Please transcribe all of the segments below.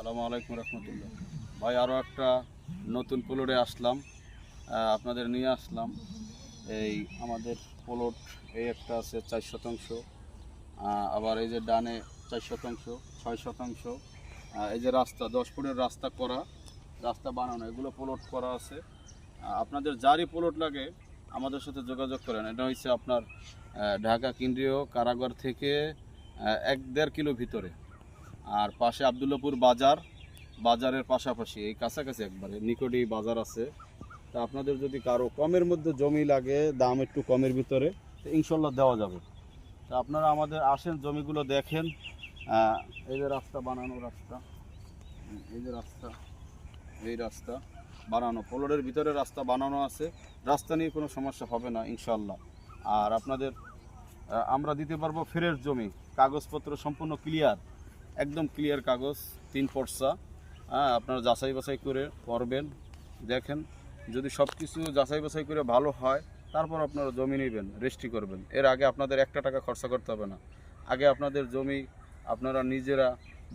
সালামু আলাইকুম রহমতুল্লাহ। ভাই আরও একটা নতুন প্লটে আসলাম। আপনাদের নিয়ে আসলাম। এই আমাদের প্লট এই একটা আছে চার শতাংশ। আবার এই যে ডানে চার শতাংশ, ছয় শতাংশ। এই যে রাস্তা, দশ ফুটের রাস্তা করা, রাস্তা বানানো, এগুলো প্লট করা আছে। আপনাদের যারই প্লট লাগে, আমাদের সাথে যোগাযোগ করেন। এটা হচ্ছে আপনার ঢাকা, কেন্দ্রীয় কারাগার থেকে এক দেড় কিলো ভিতরে। আর পাশে আবদুল্লাপুর বাজার, বাজারের পাশাপাশি, এই কাছাকাছি একবারে, নিকটেই বাজার আছে। তা আপনাদের যদি কারও কমের মধ্যে জমি লাগে, দাম একটু কমের ভিতরে, তো ইনশাল্লাহ দেওয়া যাবে। তা আপনারা আমাদের আসেন, জমিগুলো দেখেন। এই যে রাস্তা, বানানো রাস্তা। এই যে রাস্তা, এই রাস্তা বানানো। পোলরের ভিতরে রাস্তা বানানো আছে। রাস্তা নিয়ে কোনো সমস্যা হবে না ইনশাল্লাহ আর আপনাদের আমরা দিতে পারব ফেরের জমি, কাগজপত্র সম্পূর্ণ ক্লিয়ার। একদম ক্লিয়ার কাগজ, তিন পর্সা হ্যাঁ আপনারা যাচাই বাছাই করে করবেন, দেখেন। যদি সব কিছু যাচাই বাছাই করে ভালো হয়, তারপর আপনারা জমি নেবেন, রেজিস্ট্রি করবেন। এর আগে আপনাদের একটা টাকা খরচা করতে হবে না। আগে আপনাদের জমি আপনারা নিজেরা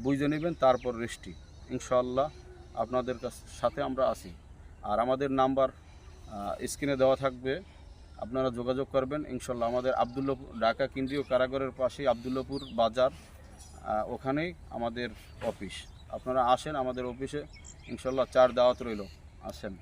বুঝে নেবেন, তারপর রেজিস্ট্রি। ইনশাল্লাহ আপনাদের কাছ, সাথে আমরা আসি আর আমাদের নাম্বার স্ক্রিনে দেওয়া থাকবে। আপনারা যোগাযোগ করবেন। ইনশাল্লাহ আমাদের আবদুল্লাপুর ঢাকা কেন্দ্রীয় কারাগারের পাশেই আবদুল্লাপুর বাজার। ওখানেই আমাদের অফিস। আপনারা আসেন আমাদের অফিসে ইনশাল্লাহ চার দাওয়াত রইল। আসেন।